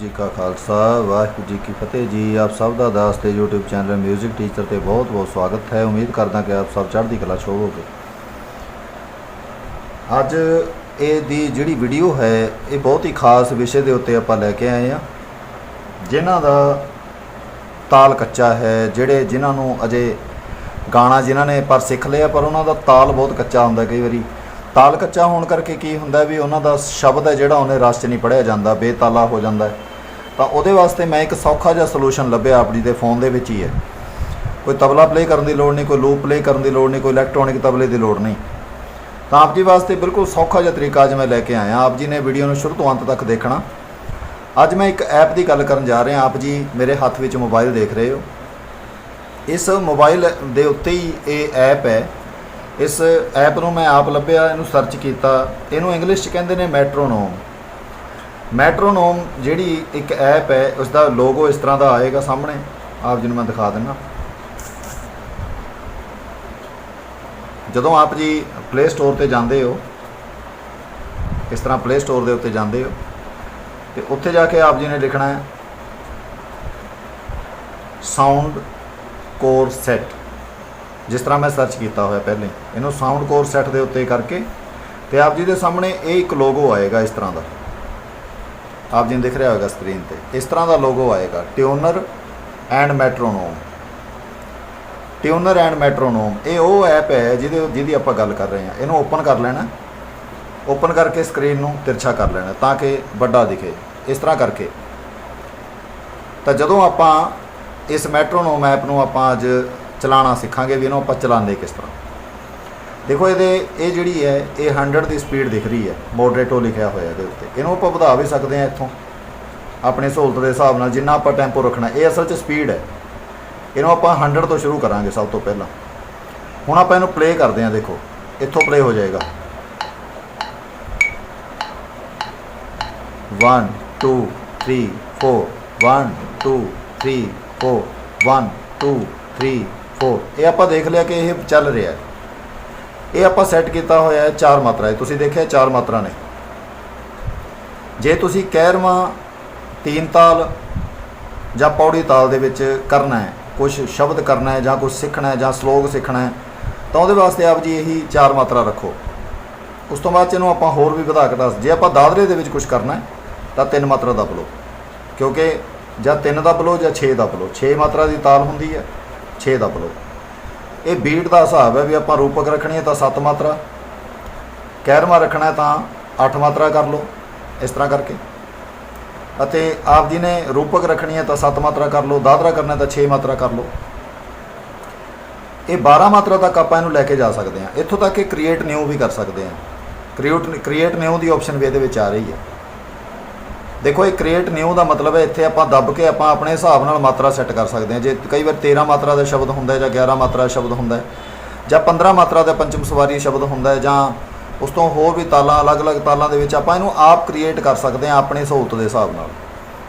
ਜੀ ਕਾ ਖਾਲਸਾ, ਵਾਹਿਗੁਰੂ ਜੀ ਕੀ ਫਤਿਹ ਜੀ। ਆਪ ਸਭ ਦਾ ਦਾਸ ਤੇ YouTube ਚੈਨਲ 뮤직 ਟੀਚਰ ਤੇ ਬਹੁਤ ਬਹੁਤ ਸਵਾਗਤ ਹੈ। ਉਮੀਦ ਕਰਦਾ ਕਿ ਆਪ ਸਭ ਚੜ੍ਹਦੀ ਕਲਾ 'ਚ ਹੋਵੋਗੇ। ਅੱਜ ਇਹ ਦੀ ਜਿਹੜੀ ਵੀਡੀਓ ਹੈ, ਇਹ ਬਹੁਤ ਹੀ ਖਾਸ ਵਿਸ਼ੇ ਦੇ ਉੱਤੇ ਆਪਾਂ ਲੈ ਕੇ ਆਏ ਆ ਜਿਨ੍ਹਾਂ ਦਾ ਤਾਲ ਕੱਚਾ ਹੈ, ਜਿਹੜੇ ਜਿਨ੍ਹਾਂ ਨੂੰ ਅਜੇ ਗਾਣਾ ਜਿਨ੍ਹਾਂ ਨੇ ਪਰ ਸਿੱਖ ਲਿਆ, ਪਰ ਉਹਨਾਂ ਦਾ ਤਾਲ ਬਹੁਤ ਕੱਚਾ ਹੁੰਦਾ ਕਈ ਵਾਰੀ। ਤਾਲ ਕੱਚਾ ਹੋਣ ਕਰਕੇ ਕੀ ਹੁੰਦਾ ਵੀ ਉਹਨਾਂ ਦਾ ਸ਼ਬਦ ਹੈ ਜਿਹੜਾ ਉਹਨੇ ਰਸ 'ਚ ਨਹੀਂ ਪੜਿਆ ਜਾਂਦਾ, ਬੇਤਾਲਾ ਹੋ ਜਾਂਦਾ ਤਾਂ ਉਹਦੇ ਵਾਸਤੇ ਮੈਂ ਇੱਕ ਸੌਖਾ ਜਿਹਾ ਸੋਲੂਸ਼ਨ ਲੱਭਿਆ ਆਪਣੀ ਦੇ ਫੋਨ ਦੇ ਵਿੱਚ ਹੀ ਹੈ। ਕੋਈ ਤਬਲਾ ਪਲੇ ਕਰਨ ਦੀ ਲੋੜ ਨਹੀਂ, ਕੋਈ ਲੂਪ ਪਲੇ ਕਰਨ ਦੀ ਲੋੜ ਨਹੀਂ, ਕੋਈ ਇਲੈਕਟ੍ਰੋਨਿਕ ਤਬਲੇ ਦੀ ਲੋੜ ਨਹੀਂ। ਤਾਂ ਆਪ ਜੀ ਵਾਸਤੇ ਬਿਲਕੁਲ ਸੌਖਾ ਜਿਹਾ ਤਰੀਕਾ ਅੱਜ ਮੈਂ ਲੈ ਕੇ ਆਇਆ। ਆਪ ਜੀ ਨੇ ਵੀਡੀਓ ਨੂੰ ਸ਼ੁਰੂ ਤੋਂ ਅੰਤ ਤੱਕ ਦੇਖਣਾ। ਅੱਜ ਮੈਂ ਇੱਕ ਐਪ ਦੀ ਗੱਲ ਕਰਨ ਜਾ ਰਿਹਾ। ਆਪ ਜੀ ਮੇਰੇ ਹੱਥ ਵਿੱਚ ਮੋਬਾਈਲ ਦੇਖ ਰਹੇ ਹੋ। ਇਸ ਮੋਬਾਈਲ ਦੇ ਉੱਤੇ ਹੀ ਇਹ ਐਪ ਹੈ। ਇਸ ਐਪ ਨੂੰ ਮੈਂ ਆਪ ਲੱਭਿਆ, ਇਹਨੂੰ ਸਰਚ ਕੀਤਾ। ਇਹਨੂੰ ਇੰਗਲਿਸ਼ 'ਚ ਕਹਿੰਦੇ ਨੇ ਮੈਟਰੋਨੋਮ ਮੈਟਰੋਨੋਮ ਜਿਹੜੀ ਇੱਕ ਐਪ ਹੈ ਉਸ ਦਾ ਲੋਗੋ ਇਸ ਤਰ੍ਹਾਂ ਦਾ ਆਏਗਾ ਸਾਹਮਣੇ। ਆਪ ਜੀ ਨੂੰ ਮੈਂ ਦਿਖਾ ਦਿੰਦਾ। ਜਦੋਂ ਆਪ ਜੀ ਪਲੇ ਸਟੋਰ ਤੇ ਜਾਂਦੇ ਹੋ, ਇਸ ਤਰ੍ਹਾਂ ਪਲੇ ਸਟੋਰ ਦੇ ਉੱਤੇ ਜਾਂਦੇ ਹੋ, ਤੇ ਉੱਥੇ ਜਾ ਕੇ ਆਪ ਜੀ ਨੇ ਲਿਖਣਾ ਹੈ ਸਾਊਂਡ ਕੋਰ ਸੈਟ ਜਿਸ ਤਰ੍ਹਾਂ ਮੈਂ ਸਰਚ ਕੀਤਾ ਹੋਇਆ ਪਹਿਲੇ, ਇਹਨੂੰ ਸਾਊਂਡ ਕੋਰ ਸੈਟ ਦੇ ਉੱਤੇ ਕਰਕੇ, ਤੇ ਆਪ ਜੀ ਦੇ ਸਾਹਮਣੇ ਇਹ ਇੱਕ ਲੋਗੋ ਆਏਗਾ ਇਸ ਤਰ੍ਹਾਂ ਦਾ। ਆਪ ਜੀ ਨੂੰ ਦਿਖ ਰਿਹਾ ਹੋਵੇਗਾ ਸਕਰੀਨ ਤੇ। ਇਸ ਤਰ੍ਹਾਂ ਦਾ ਲੋਗੋ ਆਏਗਾ tuner and metronome tuner and metronome ਇਹ ਉਹ ਐਪ ਹੈ ਜਿਹਦੇ ਜਿਹਦੀ ਆਪਾਂ ਗੱਲ ਕਰ ਰਹੇ ਹਾਂ। ਇਹਨੂੰ ਓਪਨ ਕਰ ਲੈਣਾ। ਓਪਨ ਕਰਕੇ ਸਕਰੀਨ ਨੂੰ ਤਿਰਛਾ ਕਰ ਲੈਣਾ ਤਾਂ ਕਿ ਵੱਡਾ ਦਿਖੇ। ਇਸ ਤਰ੍ਹਾਂ ਕਰਕੇ। ਤਾਂ ਜਦੋਂ ਆਪਾਂ ਇਸ ਮੈਟਰੋਨੋਮ ਐਪ ਨੂੰ ਆਪਾਂ ਅੱਜ ਚਲਾਉਣਾ ਸਿੱਖਾਂਗੇ ਵੀ ਇਹਨੂੰ ਆਪਾਂ ਚਲਾਉਂਦੇ ਕਿਸ ਤਰ੍ਹਾਂ? ਦੇਖੋ, ਇਹਦੇ, ਇਹ ਜਿਹੜੀ ਹੈ, ਇਹ 100 ਦੀ ਸਪੀਡ ਦਿਖ ਰਹੀ ਹੈ। ਮੋਡਰੇਟੋ ਲਿਖਿਆ ਹੋਇਆ ਇਹਦੇ ਉੱਤੇ। ਇਹਨੂੰ ਆਪਾਂ ਵਧਾ ਵੀ ਸਕਦੇ ਹਾਂ ਇੱਥੋਂ। ਆਪਣੀ ਸਹੂਲਤ ਦੇ ਹਿਸਾਬ ਨਾਲ ਜਿੰਨਾ ਆਪਾਂ ਟੈਂਪੋ ਰੱਖਣਾ, ਇਹ ਅਸਲ 'ਚ ਸਪੀਡ ਹੈ। ਇਹਨੂੰ ਆਪਾਂ 100 ਤੋਂ ਸ਼ੁਰੂ ਕਰਾਂਗੇ ਸਭ ਤੋਂ ਪਹਿਲਾਂ। ਹੁਣ ਆਪਾਂ ਇਹਨੂੰ ਪਲੇ ਕਰਦੇ ਹਾਂ, ਦੇਖੋ। ਇੱਥੋਂ ਪਲੇ ਹੋ ਜਾਏਗਾ। 1 2 3 4 1 2 3 4 1 2 3 4 ਇਹ ਆਪਾਂ ਦੇਖ ਲਿਆ ਕਿ ਇਹ ਚੱਲ ਰਿਹਾ ਹੈ। ਇਹ ਆਪਾਂ ਸੈੱਟ ਕੀਤਾ ਹੋਇਆ ਹੈ ਚਾਰ ਮਾਤਰਾ ਹੈ ਤੁਸੀਂ ਦੇਖਿਆ ਚਾਰ ਮਾਤਰਾ ਨੇ। ਜੇ ਤੁਸੀਂ ਕਹਿਰਵਾਂ ਤੀਨ ਤਾਲ ਜਾਂ ਪੌੜੀ ਤਾਲ ਦੇ ਵਿੱਚ ਕਰਨਾ ਹੈ ਕੁਝ ਸ਼ਬਦ ਕਰਨਾ ਹੈ ਜਾਂ ਕੁਝ ਸਿੱਖਣਾ ਹੈ ਜਾਂ ਸ਼ਲੋਕ ਸਿੱਖਣਾ ਹੈ, ਤਾਂ ਉਹਦੇ ਵਾਸਤੇ ਆਪ ਜੀ ਇਹੀ ਚਾਰ ਮਾਤਰਾ ਰੱਖੋ। ਉਸ ਤੋਂ ਬਾਅਦ ਚ ਇਹਨੂੰ ਆਪਾਂ ਹੋਰ ਵੀ ਵਧਾ ਕੇ ਦੱਸ, ਜੇ ਆਪਾਂ ਦਾਦਰੇ ਦੇ ਵਿੱਚ ਕੁਝ ਕਰਨਾ ਹੈ, ਤਾਂ ਤਿੰਨ ਮਾਤਰਾ ਦੱਬ ਲਓ। ਕਿਉਂਕਿ ਜਾਂ ਤਿੰਨ ਦੱਬ ਲਓ ਜਾਂ 6 ਦੱਬ ਲਓ। 6 ਮਾਤਰਾ ਦੀ ਤਾਲ ਹੁੰਦੀ ਹੈ 6 ਦੱਬ ਲਓ। ਇਹ ਬੀਟ ਦਾ ਹਿਸਾਬ ਹੈ ਵੀ ਆਪਾਂ ਰੂਪਕ ਰੱਖਣੀ ਹੈ ਤਾਂ 7 ਮਾਤਰਾ। ਕਹਿਰਮਾ ਰੱਖਣਾ ਤਾਂ 8 ਮਾਤਰਾ ਕਰ ਲਓ, ਇਸ ਤਰ੍ਹਾਂ ਕਰਕੇ। ਅਤੇ ਆਪ ਜੀ ਨੇ ਰੂਪਕ ਰੱਖਣੀ ਹੈ ਤਾਂ 7 ਮਾਤਰਾ ਕਰ ਲਓ ਦਾਦਰਾ ਕਰਨਾ ਤਾਂ 6 ਮਾਤਰਾ ਕਰ ਲਓ। ਇਹ 12 ਮਾਤਰਾ ਤੱਕ ਆਪਾਂ ਇਹਨੂੰ ਲੈ ਕੇ ਜਾ ਸਕਦੇ ਹਾਂ। ਇੱਥੋਂ ਤੱਕ ਕਿ ਕ੍ਰੀਏਟ ਨਿਊ ਵੀ ਕਰ ਸਕਦੇ ਹਾਂ। ਕ੍ਰੀਏਟ ਕ੍ਰੀਏਟ ਨਿਊ ਦੀ ਆਪਸ਼ਨ ਵੀ ਇਹਦੇ ਵਿੱਚ ਆ ਰਹੀ ਹੈ। ਦੇਖੋ, ਇਹ ਕ੍ਰੀਏਟ ਨਿਊ ਦਾ ਮਤਲਬ ਹੈ, ਇੱਥੇ ਆਪਾਂ ਦੱਬ ਕੇ ਆਪਾਂ ਆਪਣੇ ਹਿਸਾਬ ਨਾਲ ਮਾਤਰਾ ਸੈੱਟ ਕਰ ਸਕਦੇ ਹਾਂ। ਜੇ ਕਈ ਵਾਰ 13 ਮਾਤਰਾ ਦਾ ਸ਼ਬਦ ਹੁੰਦਾ ਹੈ ਜਾਂ 11 ਮਾਤਰਾ ਦਾ ਸ਼ਬਦ ਹੁੰਦਾ ਹੈ, ਜਾਂ 15 ਮਾਤਰਾ ਦਾ ਪੰਚਮ ਸਵਾਰੀ ਸ਼ਬਦ ਹੁੰਦਾ ਹੈ, ਜਾਂ ਉਸ ਤੋਂ ਹੋਰ ਵੀ ਤਾਲਾਂ, ਅਲੱਗ-ਅਲੱਗ ਤਾਲਾਂ ਦੇ ਵਿੱਚ ਆਪਾਂ ਇਹਨੂੰ ਆਪ ਕ੍ਰੀਏਟ ਕਰ ਸਕਦੇ ਹਾਂ ਆਪਣੇ ਸਹੂਲਤ ਦੇ ਹਿਸਾਬ ਨਾਲ।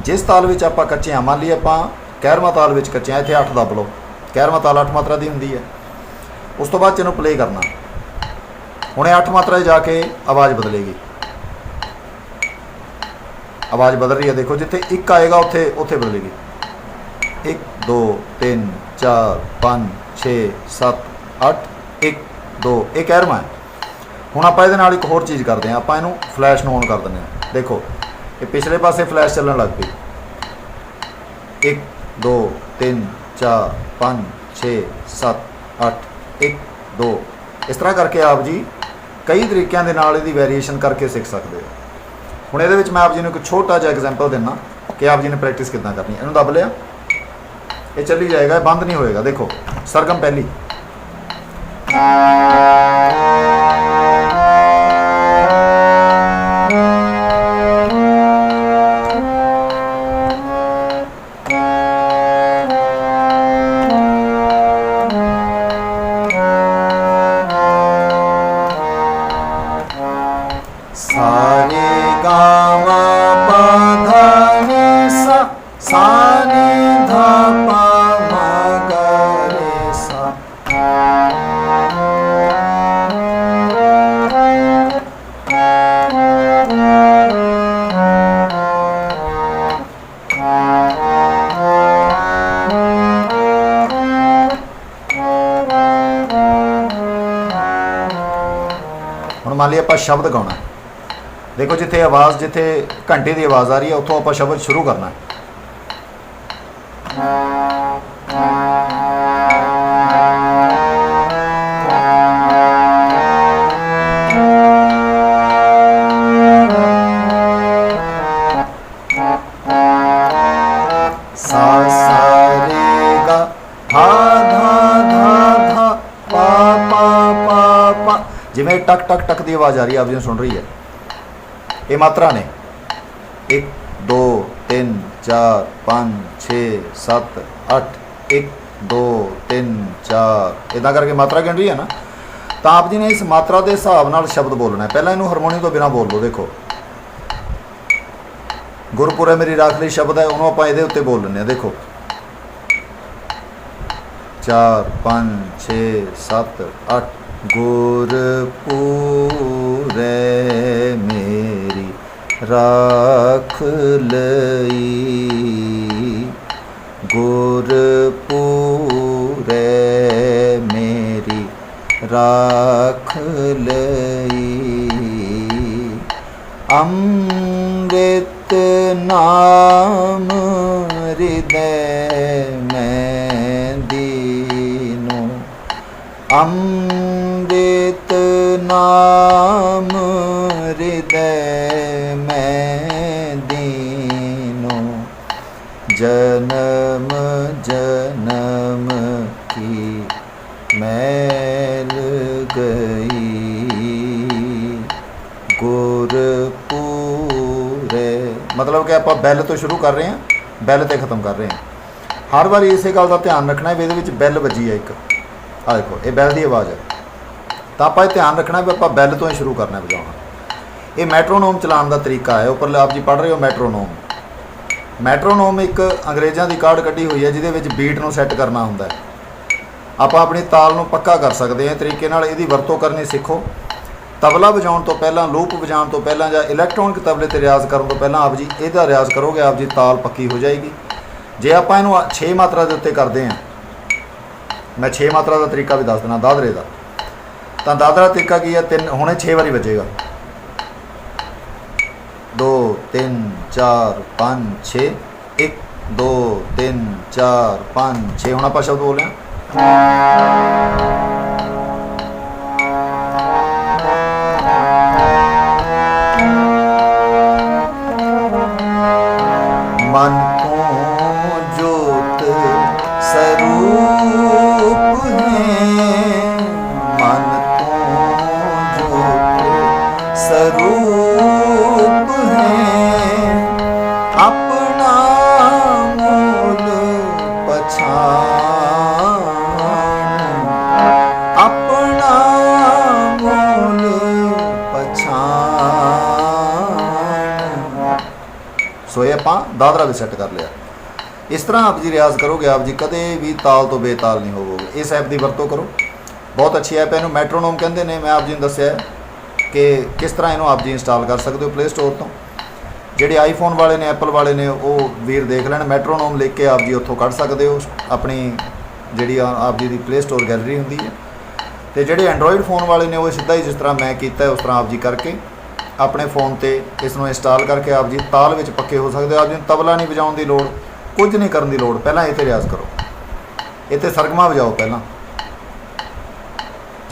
ਜਿਸ ਤਾਲ ਵਿੱਚ ਆਪਾਂ ਕੱਚੇ ਹਾਂ ਮੰਨ ਲਈ ਆਪਾਂ 11ਵਾਂ ਤਾਲ ਵਿੱਚ ਕੱਚੇ ਹਾਂ ਇੱਥੇ 8 ਦੱਬ ਲਓ। 11ਵਾਂ ਤਾਲ 8 ਮਾਤਰਾ ਦੀ ਹੁੰਦੀ ਹੈ। ਉਸ ਤੋਂ ਬਾਅਦ 'ਚ ਇਹਨੂੰ ਪਲੇ ਕਰਨਾ। ਹੁਣੇ 8 ਮਾਤਰਾ 'ਚ ਜਾ ਕੇ ਆਵਾਜ਼ ਬਦਲੇਗੀ। ਆਵਾਜ਼ ਬਦਲ ਰਹੀ ਹੈ, ਦੇਖੋ, ਜਿੱਥੇ ਇੱਕ ਆਏਗਾ, ਉੱਥੇ ਉੱਥੇ ਬਦਲੇਗੀ। 1 2 3 4 5 6 7 8 1 2 ਇਹ ਕਹਿਰਮਾ ਹੈ। ਹੁਣ ਆਪਾਂ ਇਹਦੇ ਨਾਲ ਇੱਕ ਹੋਰ ਚੀਜ਼ ਕਰਦੇ ਹਾਂ, ਆਪਾਂ ਇਹਨੂੰ ਫਲੈਸ਼ ਨੂੰ ਔਨ ਕਰ ਦਿੰਦੇ ਹਾਂ। ਦੇਖੋ, ਇਹ ਪਿਛਲੇ ਪਾਸੇ ਫਲੈਸ਼ ਚੱਲਣ ਲੱਗ ਪਈ। 1 2 3 4 5 6 7 8 1 2 ਇਸ ਤਰ੍ਹਾਂ ਕਰਕੇ ਆਪ ਜੀ ਕਈ ਤਰੀਕਿਆਂ ਦੇ ਨਾਲ ਇਹਦੀ ਵੇਰੀਏਸ਼ਨ ਕਰਕੇ ਸਿੱਖ ਸਕਦੇ ਹੋ। ਹੁਣ ਇਹਦੇ ਵਿੱਚ ਮੈਂ ਆਪ ਜੀ ਨੂੰ ਇੱਕ ਛੋਟਾ ਜਿਹਾ ਐਗਜ਼ਾਮਪਲ ਦਿੰਨਾ ਕਿ ਆਪ ਜੀ ਨੇ ਪ੍ਰੈਕਟਿਸ ਕਿੱਦਾਂ ਕਰਨੀ ਇਹਨੂੰ ਦੱਬ ਲਿਆ। ਇਹ ਚੱਲੀ ਜਾਏਗਾ, ਇਹ ਬੰਦ ਨਹੀਂ ਹੋਏਗਾ। ਦੇਖੋ, ਸਰਗਮ ਪਹਿਲੀ। ਹੁਣ ਮੰਨ ਲਈ ਆਪਾਂ ਸ਼ਬਦ ਗਾਉਣਾ ਦੇਖੋ ਜਿੱਥੇ ਆਵਾਜ਼, ਜਿੱਥੇ ਘੰਟੇ ਦੀ ਆਵਾਜ਼ ਆ ਰਹੀ ਹੈ, ਉੱਥੋਂ ਆਪਾਂ ਸ਼ਬਦ ਸ਼ੁਰੂ ਕਰਨਾ ਹੈ। ਸਾ ਸਾ ਰੇ ਗਾ ਧਾ ਧਾ ਧਾ ਧਾ ਪਾ ਪਾ ਪਾ ਪਾ ਜਿਵੇਂ ਟਕ ਟਕ ਟਕ ਦੀ ਆਵਾਜ਼ ਆ ਰਹੀ ਹੈ ਆਪ ਜੀ ਸੁਣ ਰਹੀ ਹੈ ਇਹ ਮਾਤਰਾ ਨੇ 1 2 3 4 5 6 7 8 1 2 3 4 ਇਦਾਂ ਕਰਕੇ ਮਾਤਰਾ ਗਿਣ ਰਹੀ ਹੈ ਨਾ ਤਾਂ ਆਪ ਜੀ ਨੇ ਇਸ ਮਾਤਰਾ ਦੇ ਹਿਸਾਬ ਨਾਲ ਸ਼ਬਦ ਬੋਲਣਾ ਪਹਿਲਾਂ ਇਹਨੂੰ ਹਾਰਮੋਨੀਅਮ ਤੋਂ ਬਿਨਾ ਬੋਲ ਲਓ ਦੇਖੋ ਗੁਰਪੁਰੇ ਮੇਰੀ ਰਾਖ ਲਈ ਸ਼ਬਦ ਹੈ ਉਹਨੂੰ ਆਪਾਂ ਇਹਦੇ ਉੱਤੇ ਬੋਲ ਲੈਂਦੇ ਹਾਂ ਦੇਖੋ 4 5 6 7 8 ਗੁਰਪੂਰੇ ਮੇਰੀ ਰਾਖ ਲਈ ਗੁਰਪੂਰੇ ਮੇਰੀ ਰਾਖ ਲਈ ਅੰਮ੍ਰਿਤ ਮੈਂ ਦੀਨੋ ਅੰਮ੍ਰਿਤ ਨਾਮ ਹਿਰਦੈ ਮੈਂ ਦੀਨੋ ਜਨਮ ਜਨਮ ਕੀ ਮੈਲ ਗਈ ਗੁਰਪੂਰੇ ਮਤਲਬ ਕਿ ਆਪਾਂ ਬੈਲ ਤੋਂ ਸ਼ੁਰੂ ਕਰ ਰਹੇ ਹਾਂ। ਬੈਲ ਤੇ ਖਤਮ ਕਰ ਰਹੇ ਹਾਂ। ਹਰ ਵਾਰੀ ਇਸੇ ਗੱਲ ਦਾ ਧਿਆਨ ਰੱਖਣਾ ਹੈ ਵੀ ਇਹਦੇ ਵਿੱਚ ਬੈਲ ਵੱਜੀ ਹੈ ਇੱਕ। ਆ ਦੇਖੋ, ਇਹ ਬੈਲ ਦੀ ਆਵਾਜ਼ ਹੈ। ਤਾਂ ਆਪਾਂ ਇਹ ਧਿਆਨ ਰੱਖਣਾ ਵੀ ਆਪਾਂ ਬੈਲ ਤੋਂ ਹੀ ਸ਼ੁਰੂ ਕਰਨਾ ਹੈ ਵਜਾਉਣਾ। ਇਹ ਮੈਟਰੋਨੋਮ ਚਲਾਉਣ ਦਾ ਤਰੀਕਾ ਹੈ। ਉੱਪਰ ਆਪ ਜੀ ਪੜ੍ਹ ਰਹੇ ਹੋ ਮੈਟਰੋਨੋਮ। ਮੈਟਰੋਨੋਮ ਇੱਕ ਅੰਗਰੇਜ਼ਾਂ ਦੀ ਕਾਢ ਕੱਢੀ ਹੋਈ ਹੈ, ਜਿਹਦੇ ਵਿੱਚ ਬੀਟ ਨੂੰ ਸੈੱਟ ਕਰਨਾ ਹੁੰਦਾ ਹੈ। ਆਪਾਂ ਆਪਣੀ ਤਾਲ ਨੂੰ ਪੱਕਾ ਕਰ ਸਕਦੇ ਹਾਂ। ਤਰੀਕੇ ਨਾਲ ਇਹਦੀ ਵਰਤੋਂ ਕਰਨੀ ਸਿੱਖੋ। ਤਬਲਾ ਵਜਾਉਣ ਤੋਂ ਪਹਿਲਾਂ, ਲੂਪ ਵਜਾਉਣ ਤੋਂ ਪਹਿਲਾਂ ਜਾਂ ਇਲੈਕਟ੍ਰੋਨਿਕ ਤਬਲੇ ਤੇ ਰਿਆਜ਼ ਕਰਨ ਤੋਂ ਪਹਿਲਾਂ ਆਪ ਜੀ ਇਹਦਾ ਰਿਆਜ਼ ਕਰੋਗੇ, ਆਪ ਜੀ ਤਾਲ ਪੱਕੀ ਹੋ ਜਾਏਗੀ। ਜੇ ਆਪਾਂ ਇਹਨੂੰ 6 ਮਾਤਰਾ ਦੇ ਉੱਤੇ ਕਰਦੇ ਹਾਂ, ਮੈਂ 6 ਮਾਤਰਾ ਦਾ ਤਰੀਕਾ ਵੀ ਦੱਸ ਦਿੰਦਾ, ਦਾਦਰੇ ਦਾ। ਤਾਂ ਦਾਦਰਾ ਤਰੀਕਾ ਕੀ ਹੈ? ਤਿੰਨ, ਹੁਣੇ 6 ਵਾਰੀ ਵੱਜੇਗਾ। 2 3 4 5 6 1 2 3 4 5 6 ਹੁਣ ਆਪਾਂ ਸ਼ਬਦ ਬੋਲ ਜੋਤ ਹੈ। ਆਪਣਾ ਮੂਲ ਪਛਾਣ। ਆਪਣਾ ਮੂਲ ਪਛਾਣ। ਸੋ ਇਹ ਆਪਾਂ ਦਾਦਰਾ ਵੀ ਸੈੱਟ ਕਰ ਲਿਆ। ਇਸ ਤਰ੍ਹਾਂ ਆਪ ਜੀ ਰਿਆਜ਼ ਕਰੋਗੇ, ਆਪ ਜੀ ਕਦੇ ਵੀ ਤਾਲ ਤੋਂ ਬੇਤਾਲ ਨਹੀਂ ਹੋਵੋਗੇ। ਇਸ ਐਪ ਦੀ ਵਰਤੋਂ ਕਰੋ। ਬਹੁਤ ਅੱਛੀ ਐਪ ਹੈ, ਇਹਨੂੰ ਮੈਟਰੋਨੋਮ ਕਹਿੰਦੇ ਨੇ, ਮੈਂ ਆਪ ਜੀ ਨੂੰ ਦੱਸਿਆ ਕਿ ਕਿਸ ਤਰ੍ਹਾਂ ਇਹਨੂੰ ਆਪ ਜੀ ਇੰਸਟਾਲ ਕਰ ਸਕਦੇ ਹੋ ਪਲੇ ਸਟੋਰ ਤੋਂ? ਜਿਹੜੇ ਆਈਫੋਨ ਵਾਲੇ ਨੇ ਐਪਲ ਵਾਲੇ ਨੇ, ਉਹ ਵੀਰ ਦੇਖ ਲੈਣ, ਮੈਟਰੋਨੋਮ ਲਿਖ ਕੇ ਆਪ ਜੀ ਉੱਥੋਂ ਕੱਢ ਸਕਦੇ ਹੋ। ਆਪਣੀ ਜਿਹੜੀ ਆ- ਆਪ ਜੀ ਦੀ ਪਲੇ ਸਟੋਰ ਗੈਲਰੀ ਹੁੰਦੀ ਹੈ। ਤੇ ਜਿਹੜੇ ਐਂਡਰੋਇਡ ਫੋਨ ਵਾਲੇ ਨੇ, ਉਹ ਸਿੱਧਾ ਹੀ ਜਿਸ ਤਰ੍ਹਾਂ ਮੈਂ ਕੀਤਾ, ਉਸ ਤਰ੍ਹਾਂ ਆਪ ਜੀ ਕਰਕੇ ਆਪਣੇ ਫੋਨ ਤੇ ਇਸ ਨੂੰ ਇੰਸਟਾਲ ਕਰਕੇ ਆਪ ਜੀ ਤਾਲ ਵਿੱਚ ਪੱਕੇ ਹੋ ਸਕਦੇ ਹੋ। ਆਪ ਜੀ ਨੂੰ ਤਬਲਾ ਨਹੀਂ ਵਜਾਉਣ ਦੀ ਲੋੜ, ਕੁਝ ਨਹੀਂ ਕਰਨ ਦੀ ਲੋੜ, ਪਹਿਲਾਂ ਇਹ ਤੇ ਰਿਆਜ਼ ਕਰੋ। ਇਹ ਤੇ ਸਰਗਮਾ ਵਜਾਓ ਪਹਿਲਾਂ।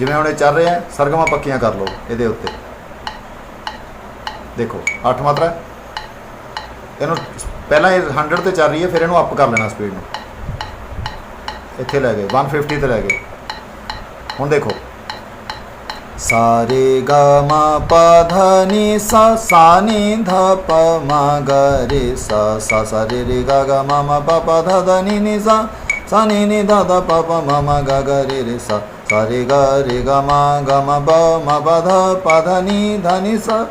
ਜਿਵੇਂ ਹੁਣ ਇਹ ਚੱਲ ਰਿਹਾ, ਸਰਗਮਾਂ ਪੱਕੀਆਂ ਕਰ ਲਓ ਇਹਦੇ ਉੱਤੇ। ਦੇਖੋ 8 ਮਾਤਰਾ। ਇਹਨੂੰ ਪਹਿਲਾਂ ਇਹ 100 ਤੇ ਚੱਲ ਰਹੀ ਹੈ, ਫਿਰ ਇਹਨੂੰ ਅਪ ਕਰ ਲੈਣਾ ਸਪੀਡ ਨੂੰ। ਇੱਥੇ ਲੈ ਗਏ 150 ਤੇ ਲੈ ਗਏ। ਹੁਣ ਦੇਖੋ। ਸਾਰੇ ਗਾ ਮਾ ਪਾ ਧਾ ਨੀ ਸਾ ਸਾ ਨੀ ਧਾ ਪ ਮਾ ਗਾ ਰੇ ਸਾ। ਸਾ ਸਾ ਰੇ ਰੇ ਗਾ ਗਾ ਮਾ ਮਾ ਪਾ ਪਾ ਧਾ ਧਾ ਨੀ ਨੀ ਸਾ। ਸਾ ਨੀ ਨੀ ਧਾ ਧਾ ਪਾ ਪਾ ਮਾ ਮਾ ਗਾ ਗਾ ਰੇ ਰੇ ਸਾ। ਸਾ ਰੇ ਗਾ ਰੇ ਗਾ ਮਾ ਗਾ ਮਾ ਬ ਮਾ ਪਾ ਧਾ ਪਾ ਧਾ ਨੀ ਧਾ ਨੀ ਸਾ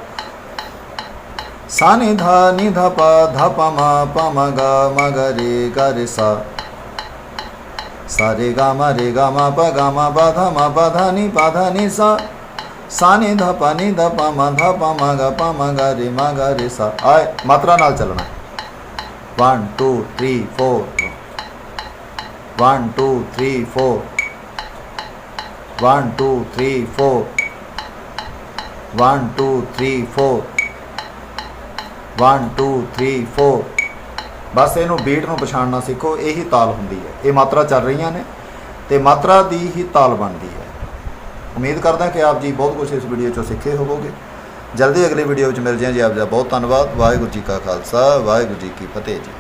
ਸਾ ਨੀ ਧਾ ਨੀ ਧਾ ਪਾ ਧਾ ਪਾ ਮਾ ਪਾ ਮਾ ਗਾ ਮਾ ਗਾ ਰੇ ਗਾ ਰੇ ਸਾ ਸਾ ਰੇ ਗਾ ਮਾ ਰੇ ਗਾ ਮਾ ਪਾ ਗਾ ਮਾ ਪਾ ਧਾ ਮਾ ਪਾ ਧਾ ਨੀ ਪਾ ਧਾ ਨੀ ਸਾ ਸਾ ਨੀ ਧਾ ਪਾ ਨੀ ਧਾ ਪਾ ਮਾ ਧਾ ਪਾ ਮਾ ਗਾ ਪਾ ਮਾ ਗਾ ਰੇ ਮਾ ਗਾ ਰੇ ਸਾ ਆਏ ਮਾਤਰਾ ਨਾਲ ਚੱਲਣਾ 1 2 3 4 1 2 3 4 1 2 3 4 1 2 3 4 1 2 3 4 ਬਸ ਇਹਨੂੰ ਬੀਟ ਨੂੰ ਪਛਾਣਨਾ ਸਿੱਖੋ, ਇਹੀ ਤਾਲ ਹੁੰਦੀ ਹੈ। ਇਹ ਮਾਤਰਾ ਚੱਲ ਰਹੀਆਂ ਨੇ ਤੇ ਮਾਤਰਾ ਦੀ ਹੀ ਤਾਲ ਬਣਦੀ ਹੈ। ਉਮੀਦ ਕਰਦਾ ਕਿ ਆਪ ਜੀ ਬਹੁਤ ਕੁਝ ਇਸ ਵੀਡੀਓ ਚੋਂ ਸਿੱਖੇ ਹੋਵੋਗੇ। ਜਲਦੀ ਅਗਲੀ ਵੀਡੀਓ ਵਿੱਚ ਮਿਲ ਜਾਵਾਂ ਜੀ ਆਪ ਦਾ ਬਹੁਤ ਧੰਨਵਾਦ। ਵਾਹਿਗੁਰੂ ਜੀ ਕਾ ਖਾਲਸਾ। ਵਾਹਿਗੁਰੂ ਜੀ ਕੀ ਫਤਿਹ ਜੀ।